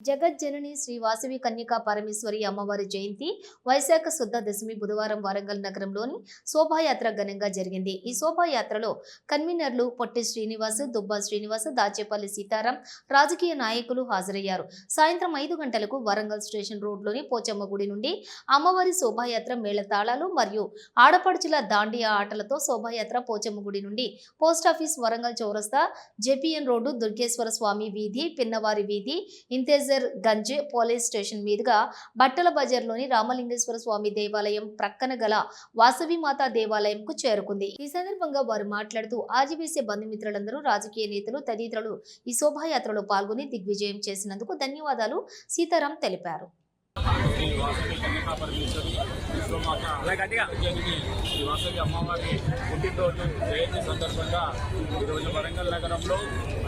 జగజ్జనని శ్రీ వాసవి కన్యకా పరమేశ్వరి అమ్మవారి జయంతి వైశాఖ శుద్ధ దశమి బుధవారం వరంగల్ నగరంలోని శోభాయాత్ర ఘనంగా జరిగింది. ఈ శోభాయాత్రలో కన్వీనర్లు పొట్టి శ్రీనివాస్ దుబ్బా శ్రీనివాస్ దాచేపల్లి సీతారాం రాజకీయ నాయకులు హాజరయ్యారు. సాయంత్రం ఐదు గంటలకు వరంగల్ స్టేషన్ రోడ్లోని పోచమ్మ గుడి నుండి అమ్మవారి శోభాయాత్ర మేళతాళాలు మరియు ఆడపడుచుల దాండియా ఆటలతో శోభాయాత్ర పోచమ్మ గుడి నుండి పోస్టాఫీస్ వరంగల్ చౌరస్తా జేపీఎన్ రోడ్డు దుర్గేశ్వర స్వామి వీధి పిన్నవారి వీధి ఇంతేజ్ ఇంతేజర్ గంజ్ పోలీస్ స్టేషన్ మీదుగా బట్టల బజార్లోని రామలింగేశ్వర స్వామి దేవాలయం ప్రక్కన గల వాసవి మాతా దేవాలయంకు చేరుకుంది. ఈ సందర్భంగా వారు మాట్లాడుతూ ఆదివేసే బంధుమిత్రులందరూ రాజకీయ నేతలు తదితరులు ఈ శోభాయాత్రలో పాల్గొని దిగ్విజయం చేసినందుకు ధన్యవాదాలు సీతారాం తెలిపారు. ఈ వాసవి కన్యకా పరమేశ్వరి విశ్వమాత జనని వాసవి అమ్మవారి పుట్టినరోజు జయంతి సందర్భంగా ఈరోజు వరంగల్ నగరంలో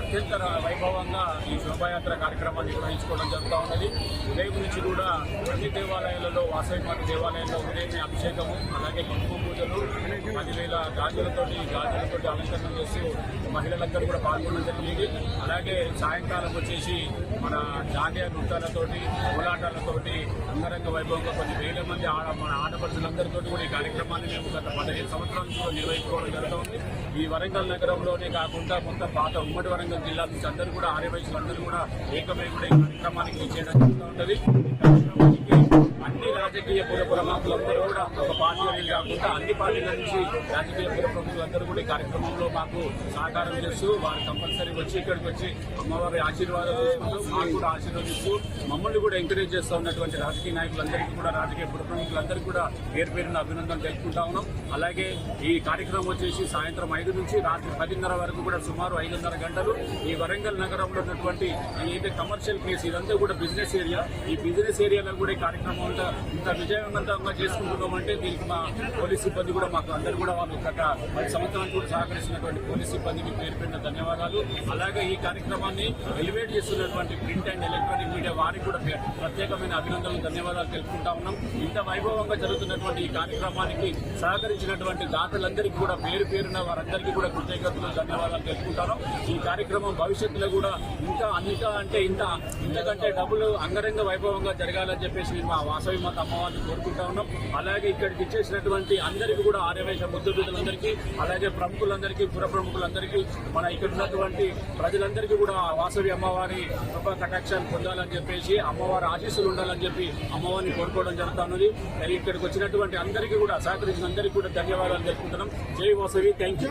అత్యంత వైభవంగా ఈ శోభాయాత్ర కార్యక్రమాన్ని నిర్వహించుకోవడం జరుగుతూ ఉన్నది ఉదయం నుంచి కూడా అన్ని దేవాలయాలలో వాసవి మాత దేవాలయంలో ఉదయం అభిషేకము అలాగే కుంకుమ పూజలు పదివేల గాజులతోటి గాజులతోటి అలంకరణ చేస్తూ మహిళలందరూ కూడా పాల్గొనడం జరిగింది అలాగే సాయంకాలం వచ్చేసి మన జాతీయ నృత్యాలతోటి కోలాటాలతోటి అంగరంగ వైభవంగా కొన్ని వేల మంది ఆడ మన ఆడపడుచులందరితో కూడా ఈ కార్యక్రమాన్ని మేము గత పదిహేను సంవత్సరాల నుంచి నిర్వహించుకోవడం జరుగుతుంది. ఈ వరంగల్ నగరంలోనే కాకుండా మొత్తం పాత ఉమ్మడి వరంగల్ జిల్లా నుంచి అందరూ కూడా ఆర్యవయసులు అందరూ కూడా ఏకమై కూడా ఈ కార్యక్రమానికి చేయడం జరుగుతూ ఉంటుంది. ఈ కార్యక్రమానికి అన్ని రాజకీయ పుర ప్రముఖులందరూ కూడా ఒక పార్టీ కాకుండా అన్ని పార్టీల నుంచి రాజకీయ పుర అందరూ కూడా ఈ కార్యక్రమంలో మాకు సహకారం చేస్తూ వారు కంపల్సరీ వచ్చి ఇక్కడికి వచ్చి అమ్మవారి ఆశీర్వాదాలు మాకు కూడా ఆశీర్వదిస్తూ మమ్మల్ని కూడా ఎంకరేజ్ చేస్తూ ఉన్నటువంటి రాజకీయ నాయకులందరికీ కూడా రాజకీయ ప్రతినిధులందరికీ కూడా పేరు పేరున అభినందనలు తెలుపుకుంటా ఉన్నాం. అలాగే ఈ కార్యక్రమం వచ్చేసి సాయంత్రం ఐదు నుంచి రాత్రి పదిన్నర వరకు కూడా సుమారు ఐదున్నర గంటలు ఈ వరంగల్ నగరంలో ఉన్నటువంటి ఏదైతే కమర్షియల్ ప్లేస్ ఇదంతా కూడా బిజినెస్ ఏరియా ఈ బిజినెస్ ఏరియాలో కూడా ఈ కార్యక్రమం అంతా ఇంత విజయవంతంగా చేసుకుంటున్నామంటే దీనికి మా పోలీస్ సిబ్బంది కూడా మాకు అందరూ కూడా వాళ్ళు గత సంవత్సరం కూడా సహకరిస్తున్నటువంటి పోలీస్ సిబ్బందికి పేరు పెట్టిన ధన్యవాదాలు. అలాగే ఈ కార్యక్రమాన్ని ఎలివేట్ చేస్తున్నటువంటి ప్రింట్ అండ్ ఎలక్ట్రానిక్ మీడియా వారికి కూడా ప్రత్యేకమైన అభినందనలు ధన్యవాదాలు తెలుపుకుంటా ఉన్నాం. ఇంత వైభవంగా జరుగుతున్నటువంటి ఈ కార్యక్రమానికి సహకరించినటువంటి దాతలందరికీ కూడా పేరు పేరున వారందరికీ కూడా కృతజ్ఞతలు ధన్యవాదాలు తెలుపుకుంటాను. ఈ కార్యక్రమం భవిష్యత్తులో కూడా ఇంకా ఇంకా అంటే ఇంత ఇంతకంటే డబ్బులు అంగరంగ వైభవంగా జరగాలని చెప్పేసి మేము మా వాసవి మాత అమ్మవారిని కోరుకుంటా ఉన్నాం. అలాగే ఇక్కడికి ఇచ్చేసినటువంటి అందరికీ కూడా ఆర్యవేశ బుద్ధులందరికీ అలాగే ప్రముఖులందరికీ పుర ప్రముఖులందరికీ మన ఇక్కడ ఉన్నటువంటి ప్రజలందరికీ కూడా వాసవి అమ్మవారి కృపా కటాక్షాలు పొందాలని చెప్పేసి అమ్మవారి ఆశీస్సులు ఉండాలని చెప్పి అమ్మవారిని కోరుకోవడం జరుగుతున్నది. మరి ఇక్కడికి వచ్చినటువంటి అందరికీ కూడా సహకరించిన అందరికీ కూడా ధన్యవాదాలు తెలుపుకుంటున్నాం. జై వాసవి థ్యాంక్ యూ